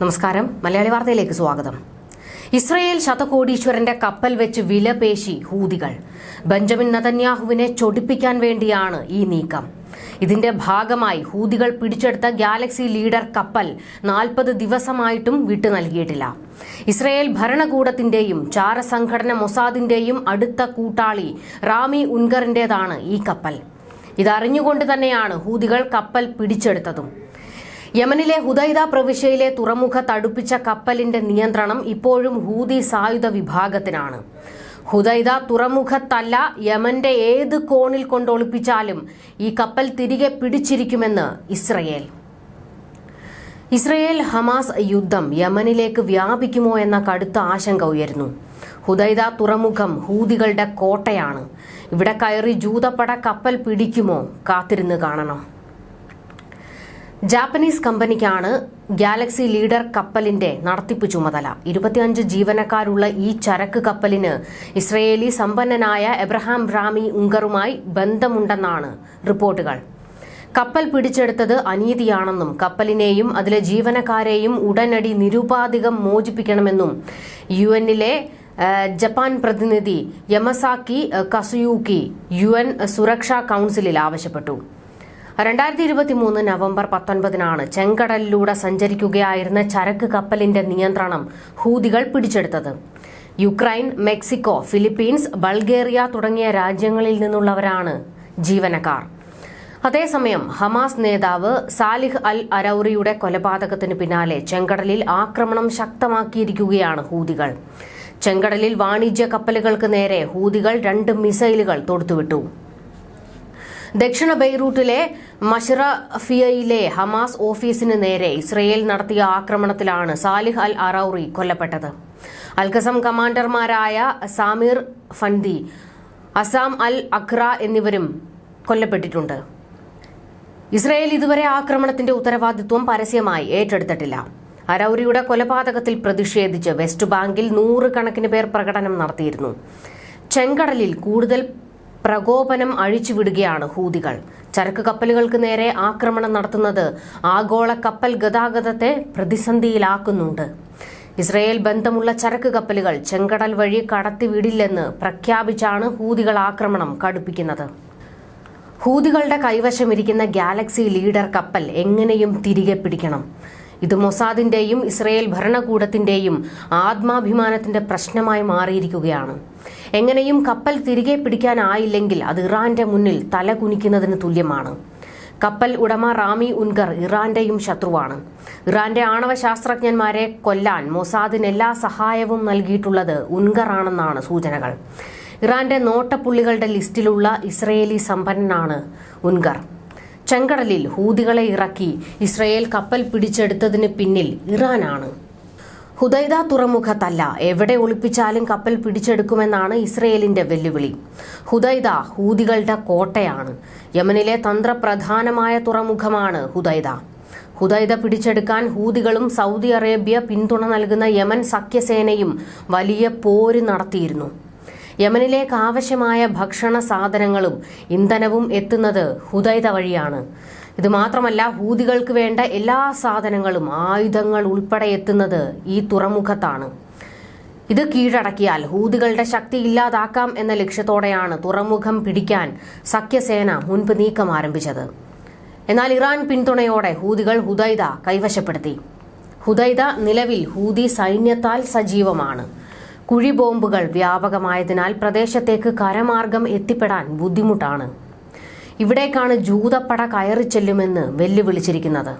നമസ്കാരം. മലയാളി വാർത്തയിലേക്ക് സ്വാഗതം. ഇസ്രയേൽ ശതകോടീശ്വരന്റെ കപ്പൽ വെച്ച് വിലപേശി ഹൂതികൾ. ബെഞ്ചമിൻ നതന്യാഹുവിനെ ചൊടിപ്പിക്കാൻ വേണ്ടിയാണ് ഈ നീക്കം. ഇതിന്റെ ഭാഗമായി ഹൂതികൾ പിടിച്ചെടുത്ത ഗാലക്സി ലീഡർ കപ്പൽ നാൽപ്പത് ദിവസമായിട്ടും വിട്ടു നൽകിയിട്ടില്ല. ഇസ്രയേൽ ഭരണകൂടത്തിന്റെയും ചാരസംഘടന മൊസാദിന്റെയും അടുത്ത കൂട്ടാളി റാമി ഉൻഗറിന്റേതാണ് ഈ കപ്പൽ. ഇതറിഞ്ഞുകൊണ്ട് തന്നെയാണ് ഹൂതികൾ കപ്പൽ പിടിച്ചെടുത്തതും. യമനിലെ ഹുദൈദ പ്രവിശ്യയിലെ തുറമുഖ തടുപ്പിച്ച കപ്പലിന്റെ നിയന്ത്രണം ഇപ്പോഴും ഹൂതി സായുധ വിഭാഗത്തിനാണ്. ഹുദൈദ തുറമുഖത്തല്ല യമന്റെ ഏത് കോണിൽ കൊണ്ടൊളിപ്പിച്ചാലും ഈ കപ്പൽ തിരികെ പിടിച്ചിരിക്കുമെന്ന് ഇസ്രയേൽ. ഇസ്രയേൽ ഹമാസ് യുദ്ധം യമനിലേക്ക് വ്യാപിക്കുമോ എന്ന കടുത്ത ആശങ്ക ഉയരുന്നു. ഹുദൈദ തുറമുഖം ഹൂതികളുടെ കോട്ടയാണ്. ഇവിടെ കയറി ജൂതപ്പട കപ്പൽ പിടിക്കുമോ കാത്തിരുന്ന് കാണണം. ജാപ്പനീസ് കമ്പനിക്കാണ് ഗാലക്സി ലീഡർ കപ്പലിന്റെ നടത്തിപ്പ് ചുമതല. ഇരുപത്തിയഞ്ച് ജീവനക്കാരുള്ള ഈ ചരക്ക് കപ്പലിന് ഇസ്രയേലി സമ്പന്നനായ എബ്രഹാം റാമി ഉങ്കറുമായി ബന്ധമുണ്ടെന്നാണ് റിപ്പോർട്ടുകൾ. കപ്പൽ പിടിച്ചെടുത്തത് അനീതിയാണെന്നും കപ്പലിനെയും അതിലെ ജീവനക്കാരെയും ഉടനടി നിരുപാധികം മോചിപ്പിക്കണമെന്നും യു എന്നിലെ ജപ്പാൻ പ്രതിനിധി യമസാക്കി കസുയൂക്കി യു എൻ സുരക്ഷാ കൌൺസിലിൽ ആവശ്യപ്പെട്ടു. രണ്ടായിരത്തി ഇരുപത്തി മൂന്ന് നവംബർ പത്തൊൻപതിനാണ് ചെങ്കടലിലൂടെ സഞ്ചരിക്കുകയായിരുന്ന ചരക്ക് കപ്പലിന്റെ നിയന്ത്രണം ഹൂതികൾ പിടിച്ചെടുത്തത്. യുക്രൈൻ മെക്സിക്കോ ഫിലിപ്പീൻസ് ബൾഗേറിയ തുടങ്ങിയ രാജ്യങ്ങളിൽ നിന്നുള്ളവരാണ് ജീവനക്കാർ. അതേസമയം ഹമാസ് നേതാവ് സാലിഹ് അൽ അരൌറിയുടെ കൊലപാതകത്തിന് പിന്നാലെ ചെങ്കടലിൽ ആക്രമണം ശക്തമാക്കിയിരിക്കുകയാണ് ഹൂതികൾ. ചെങ്കടലിൽ വാണിജ്യ കപ്പലുകൾക്ക് നേരെ ഹൂതികൾ രണ്ട് മിസൈലുകൾ തൊടുത്തുവിട്ടു. ദക്ഷിണ ബെയ്റൂട്ടിലെ മഷറഫിയയിലെ ഹമാസ് ഓഫീസിന് നേരെ ഇസ്രയേൽ നടത്തിയ ആക്രമണത്തിലാണ് സാലിഹ് അൽ അറൌറി കൊല്ലപ്പെട്ടത്. അൽഖസം കമാൻഡർമാരായ സാമീർ ഫണ്ടി അസാം അൽ അഖ്ര എന്നിവരും കൊല്ലപ്പെട്ടിട്ടുണ്ട്. ഇസ്രയേൽ ഇതുവരെ ആക്രമണത്തിന്റെ ഉത്തരവാദിത്വം പരസ്യമായി ഏറ്റെടുത്തിട്ടില്ല. അരൌരിയുടെ കൊലപാതകത്തിൽ പ്രതിഷേധിച്ച് വെസ്റ്റ് ബാങ്കിൽ നൂറുകണക്കിന് പേർ പ്രകടനം നടത്തിയിരുന്നു. ചെങ്കടലിൽ കൂടുതൽ പ്രകോപനം അഴിച്ചുവിടുകയാണ് ഹൂതികൾ. ചരക്ക് കപ്പലുകൾക്ക് നേരെ ആക്രമണം നടത്തുന്നത് ആഗോള കപ്പൽ ഗതാഗതത്തെ പ്രതിസന്ധിയിലാക്കുന്നുണ്ട്. ഇസ്രയേൽ ബന്ധമുള്ള ചരക്ക് കപ്പലുകൾ ചെങ്കടൽ വഴി കടത്തിവിടില്ലെന്ന് പ്രഖ്യാപിച്ചാണ് ഹൂതികൾ ആക്രമണം കടുപ്പിക്കുന്നത്. ഹൂതികളുടെ കൈവശമിരിക്കുന്ന ഗാലക്സി ലീഡർ കപ്പൽ എങ്ങനെയും തിരികെ പിടിക്കണം. ഇത് മൊസാദിന്റെയും ഇസ്രയേൽ ഭരണകൂടത്തിന്റെയും ആത്മാഭിമാനത്തിന്റെ പ്രശ്നമായി മാറിയിരിക്കുകയാണ്. എങ്ങനെയും കപ്പൽ തിരികെ പിടിക്കാനായില്ലെങ്കിൽ അത് ഇറാന്റെ മുന്നിൽ തല കുനിക്കുന്നതിന് തുല്യമാണ്. കപ്പൽ ഉടമ റാമി ഉൻഗർ ഇറാന്റെയും ശത്രുവാണ്. ഇറാന്റെ ആണവ ശാസ്ത്രജ്ഞന്മാരെ കൊല്ലാൻ മൊസാദിന് എല്ലാ സഹായവും നൽകിയിട്ടുള്ളത് ഉൻഗർ ആണെന്നാണ് സൂചനകൾ. ഇറാന്റെ നോട്ടപ്പുള്ളികളുടെ ലിസ്റ്റിലുള്ള ഇസ്രയേലി സമ്പന്നനാണ് ഉൻഗർ. ചെങ്കടലിൽ ഹൂതികളെ ഇറക്കി ഇസ്രയേൽ കപ്പൽ പിടിച്ചെടുത്തതിന് പിന്നിൽ ഇറാനാണ്. ഹുദൈദ തുറമുഖത്തല്ല എവിടെ ഒളിപ്പിച്ചാലും കപ്പൽ പിടിച്ചെടുക്കുമെന്നാണ് ഇസ്രയേലിന്റെ വെല്ലുവിളി. ഹുദൈദ ഹൂതികളുടെ കോട്ടയാണ്. യമനിലെ തന്ത്രപ്രധാനമായ തുറമുഖമാണ് ഹുദൈദ. ഹുദൈദ പിടിച്ചെടുക്കാൻ ഹൂതികളും സൗദി അറേബ്യ പിന്തുണ നൽകുന്ന യമൻ സഖ്യസേനയും വലിയ പോര് നടത്തിയിരുന്നു. യമനിലേക്ക് ആവശ്യമായ ഭക്ഷണ സാധനങ്ങളും ഇന്ധനവും എത്തുന്നത് ഹുദൈദ വഴിയാണ്. ഇത് മാത്രമല്ല ഹൂതികൾക്ക് വേണ്ട എല്ലാ സാധനങ്ങളും ആയുധങ്ങൾ ഉൾപ്പെടെ എത്തുന്നത് ഈ തുറമുഖത്താണ്. ഇത് കീഴടക്കിയാൽ ഹൂതികളുടെ ശക്തി ഇല്ലാതാക്കാം എന്ന ലക്ഷ്യത്തോടെയാണ് തുറമുഖം പിടിക്കാൻ സഖ്യസേന മുൻപ് നീക്കം ആരംഭിച്ചത്. എന്നാൽ ഇറാൻ പിന്തുണയോടെ ഹൂതികൾ ഹുദൈദ കൈവശപ്പെടുത്തി. ഹുദൈദ നിലവിൽ ഹൂതി സൈന്യത്താൽ സജീവമാണ്. കുഴിബോംബുകൾ വ്യാപകമായതിനാൽ പ്രദേശത്തേക്ക് കരമാർഗം എത്തിപ്പെടാൻ ബുദ്ധിമുട്ടാണ്. ഇവിടേക്കാണ് ജൂതപ്പട കയറി ചെല്ലുമെന്ന് വെല്ലുവിളിച്ചിരിക്കുന്നത്.